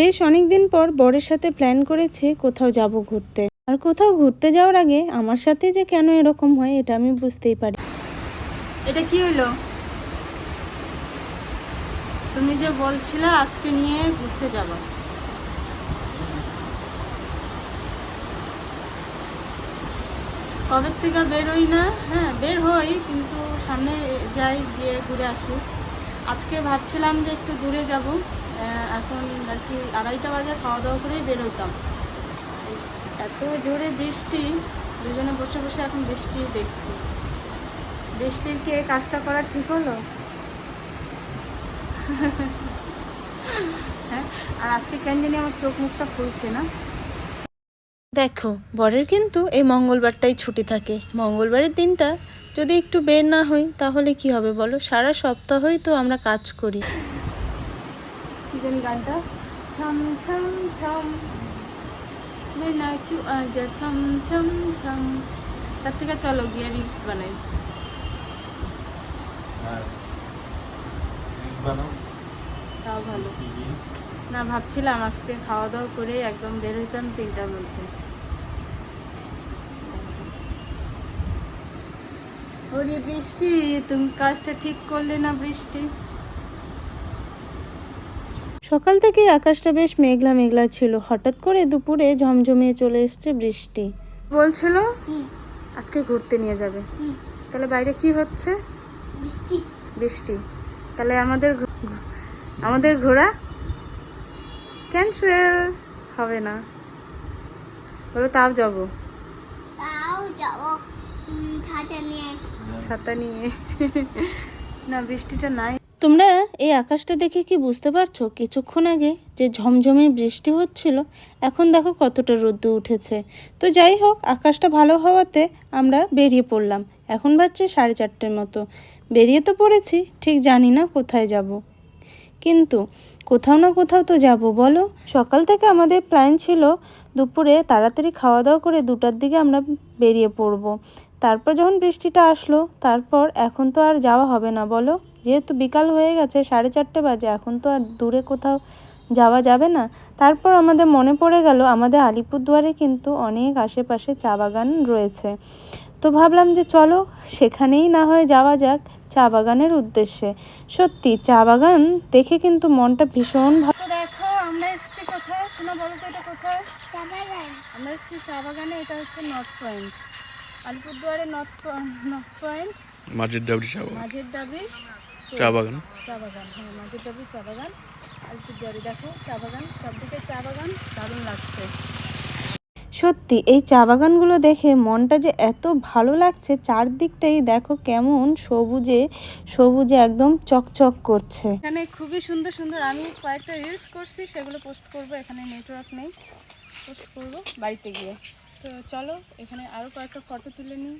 বেশ অনেক দিন পর বরের সাথে প্ল্যান করেছি কোথাও যাব ঘুরতে। আর কোথাও ঘুরতে যাওয়ার আগে আমার সাথে যে কেন এরকম হয় এটা আমি বুঝতেই পারি। এটা কি হলো তুমি যে বলছিলে আজকে নিয়ে ঘুরতে যাবা। কবে থেকে বেরোই না? হ্যাঁ বের হই, কিন্তু সামনে যাই, গিয়ে ঘুরে আসি। আজকে ভাবছিলাম যে একটু দূরে যাব। এখন আর কি আড়াইটা বাজে খাওয়া দাওয়া করেই বেরোতাম এত জোরে বৃষ্টি দুজনে বসে বসে এখন বৃষ্টি দেখছি। বৃষ্টির কি এই কাজটা করা ঠিক হলো? হ্যাঁ আর আজকে কেন জানি আমার চোখ মুখটা ফুলছে না। দেখো বরের কিন্তু এই মঙ্গলবারটাই ছুটি থাকে। মঙ্গলবারের দিনটা যদি একটু বের না হই তাহলে কি হবে বলো? সারা সপ্তাহই তো আমরা কাজ করি। জানি গানটা ছম ছম ছম বে নাচু আজা ছম ছম ছম তার থেকে চলো গিয়ে রিলস বানাই তাও ভালো না ভাবছিলাম আজকে খাওয়া দাওয়া করে একদম বের হইতাম তিনটার মধ্যে ওরে বৃষ্টি তুমি কাজটা ঠিক করলে না বৃষ্টি সকাল থেকে আকাশটা বেশ মেঘলা মেঘলা ছিল। হঠাৎ করে দুপুরে ঝমঝমিয়ে চলে এসছে বৃষ্টি। বলছিল আজকে ঘুরতে নিয়ে যাবে। তাহলে বাইরে কি হচ্ছে? বৃষ্টি। বৃষ্টি। তাহলে আমাদের আমাদের ঘোরা ক্যান্সেল। হবে না। বলো তাও যাব। ছাতা নিয়ে। না বৃষ্টিটা নাই। তোমরা এই আকাশটা দেখে কি বুঝতে পারছ? কিছুক্ষণ আগে যে ঝমঝমে বৃষ্টি হচ্ছিল, এখন দেখো কতটা রোদ্দু উঠেছে। তো যাই হোক, আকাশটা ভালো হওয়াতে আমরা বেরিয়ে পড়লাম। এখন বাজছে সাড়ে চারটের মতো। বেরিয়ে তো পড়েছি, ঠিক জানি না কোথায় যাব। কিন্তু কোথাও না কোথাও তো যাব, বলো? সকাল থেকে আমাদের প্ল্যান ছিল দুপুরে তাড়াতাড়ি খাওয়া দাওয়া করে দুটার দিকে আমরা বেরিয়ে পড়ব। তারপর যখন বৃষ্টিটা আসলো, তারপর এখন তো আর যাওয়া হবে না, বলো? যেহেতু বিকাল হয়ে গেছে সাড়ে চারটে বাজে এখন তো আর দূরে কোথাও যাওয়া যাবে না। তারপর আমাদের মনে পড়ে গেল আমাদের আলিপুরদুয়ারে কিন্তু অনেক আশেপাশে চা বাগান রয়েছে। তো ভাবলাম যে চলো সেখানেই না হয় যাওয়া যাক চা বাগানের উদ্দেশ্যে। সত্যি চা বাগান দেখে কিন্তু মনটা ভীষণ ভালো দেখো আমরা এসেছি কোথায়? শোনা বলো তো এটা কোথায়? চাপা যান আমরা এসেছি চা বাগানে এটা হচ্ছে নর্থ পয়েন্ট আলিপুরদুয়ারে নর্থ নর্থ পয়েন্ট মাঝের ডাবরি চা বাগান। মাঝের ডাবি চা বাগান। চা বাগান হ্যাঁ মাঝের ডাবি চা বাগান। দেখো চা বাগান সবদিকে চা বাগান দারুণ লাগছে। সত্যি এই চা বাগানগুলো দেখে মনটা যে এত ভালো লাগছে চারদিকটাই দেখো কেমন সবুজে সবুজে একদম চকচক করছে। এখানে খুবই সুন্দর সুন্দর আমি কয়েকটা রিলস করছি সেগুলো পোস্ট করব এখানে নেটওয়ার্ক নেই। পোস্ট করব বাড়িতে গিয়ে। তো চলো এখানে আরও কয়েকটা ফটো তুলে নিই।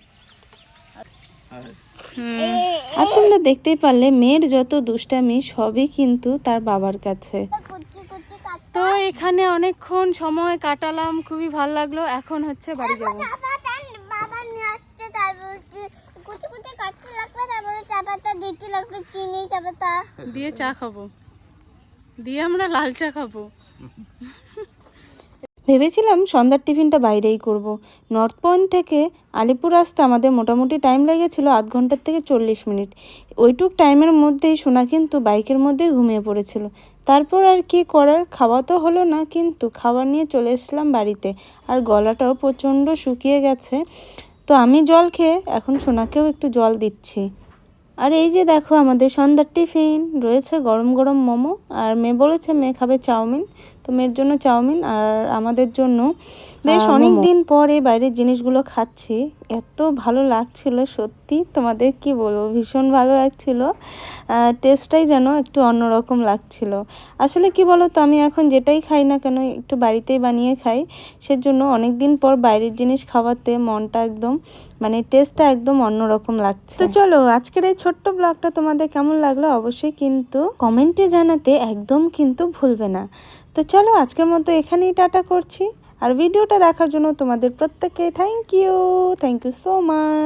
আর তোমরা দেখতেই পারলে, মেয়ের যত দুষ্টামি সবই কিন্তু তার বাবার কাছে। তো এখানে অনেকক্ষণ সময় কাটালাম, খুবই ভালো লাগল। এখন হচ্ছে বাড়ি যাব। দিয়ে চা খাব। দিয়ে আমরা লাল চা খাব। ভেবেছিলাম সন্ধ্যার টিফিনটা বাইরেই করব। নর্থ পয়েন্ট থেকে আলিপুর আসতে আমাদের মোটামুটি টাইম লেগেছিল আধ ঘণ্টার থেকে চল্লিশ মিনিট। ওইটুক টাইমের মধ্যেই সোনা কিন্তু বাইকের মধ্যেই ঘুমিয়ে পড়েছিল। তারপর আর কি করার, খাওয়া তো হলো না, কিন্তু খাবার নিয়ে চলে এসেছিলাম বাড়িতে। আর গলাটাও প্রচণ্ড শুকিয়ে গেছে। তো আমি জল খেয়ে এখন সোনাকেও একটু জল দিচ্ছি। আর এই যে দেখো আমাদের সন্ধ্যার টিফিন, রয়েছে গরম গরম মোমো, আর মেয়ে বলেছে মেয়ে খাবে চাউমিন। তো মেয়ের জন্য চাউমিন আর আমাদের জন্য। বেশ আহ, অনেক। দিন পরে বাইরের জিনিসগুলো খাচ্ছি। এত ভালো লাগছিল সত্যি তোমাদের কি বলব? ভীষণ ভালো লাগছিল। টেস্টটাই যেন একটু অন্যরকম লাগছিল। আসলে কি বলো তো আমি এখন যেটাই খাই না কেন একটু বাড়িতেই বানিয়ে খাই। সেজন্য অনেক দিন পর বাইরের জিনিস খাওয়াতে মনটা একদম মানে টেস্টটা একদম অন্যরকম লাগছে। তো চলো আজকের এই ছোট্ট ব্লগটা তোমাদের কেমন লাগল অবশ্যই কিন্তু কমেন্টে জানাতে একদম কিন্তু ভুলবে না। তো চলো আজকের মতো এখানেই টাটা করছি। আর ভিডিওটা দেখার জন্য তোমাদের প্রত্যেককে thank you thank you so much